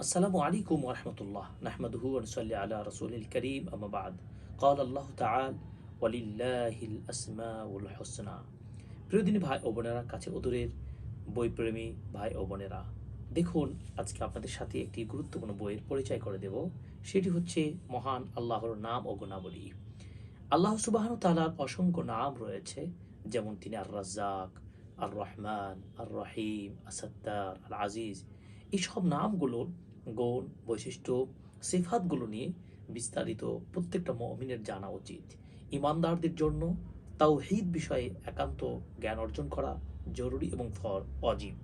السلام عليكم ورحمة الله نحمده ونصلي على رسول الكريم أما بعد قال الله تعالى ولله الأسماء الحسنى প্রিয়দিনী ভাই ও বোনেরা কাছে অদূরের বইপ্রেমী ভাই ও বোনেরা দেখুন আজকে আপনাদের সাথে একটি গুরুত্বপূর্ণ বইয়ের পরিচয় করে দেব সেটি হচ্ছে মহান আল্লাহর নাম ও গুণাবলী আল্লাহ সুবাহন তালার অসংখ্য নাম রয়েছে যেমন তিনি আর রাজ্জাক আর রহমান আর রহিম আসাত্তার আল আজিজ এইসব নামগুলোর গুণ, বৈশিষ্ট্য, সিফাতগুলো নিয়ে বিস্তারিত প্রত্যেকটা মমিনের জানা উচিত। ইমানদারদের জন্য তাও তাওহীদ বিষয়ে একান্ত জ্ঞান অর্জন করা জরুরি এবং ফর অজীব।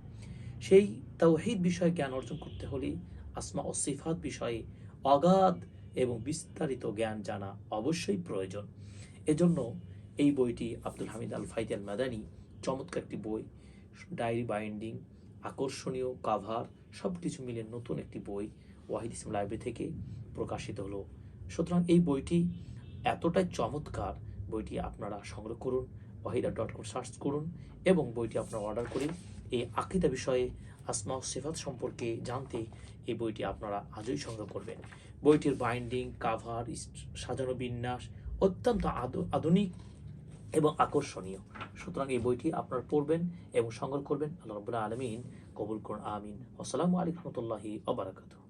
সেই তাও তাওহীদ বিষয়ে জ্ঞান অর্জন করতে হলে আসমা ও সিফাত বিষয়ে অগাধ এবং বিস্তারিত জ্ঞান জানা অবশ্যই প্রয়োজন। এজন্য এই বইটি আব্দুল হামিদ আল ফাইদ আল মাদানি চমৎকার একটি বই, ডায়েরি বাইন্ডিং আকর্ষণীয় কাভার সব কিছু মিলে নতুন একটি বই ওয়াহিদ ইসলাম লাইব্রেরি থেকে প্রকাশিত হলো। সুতরাং এই বইটি এতটাই চমৎকার, বইটি আপনারা সংগ্রহ করুন, ওয়াহিদা ডট কম সার্চ করুন এবং বইটি আপনারা অর্ডার করুন এই আকিদা বিষয়ে আসমা সেফাত সম্পর্কে জানতে এই বইটি আপনারা আজই সংগ্রহ করবেন। বইটির বাইন্ডিং কাভার সাজানো বিন্যাস অত্যন্ত আধু- আধুনিক এবং আকর্ষণীয়। সুতরাং এই বইটি আপনারা পড়বেন এবং সংগ্রহ করবেন। আল্লাহ রবুল্লাহ আলমিন কবুল করুন। আমিন। আসসালামু আলাইকুম রহমতুল্লাহি আবরাকাতু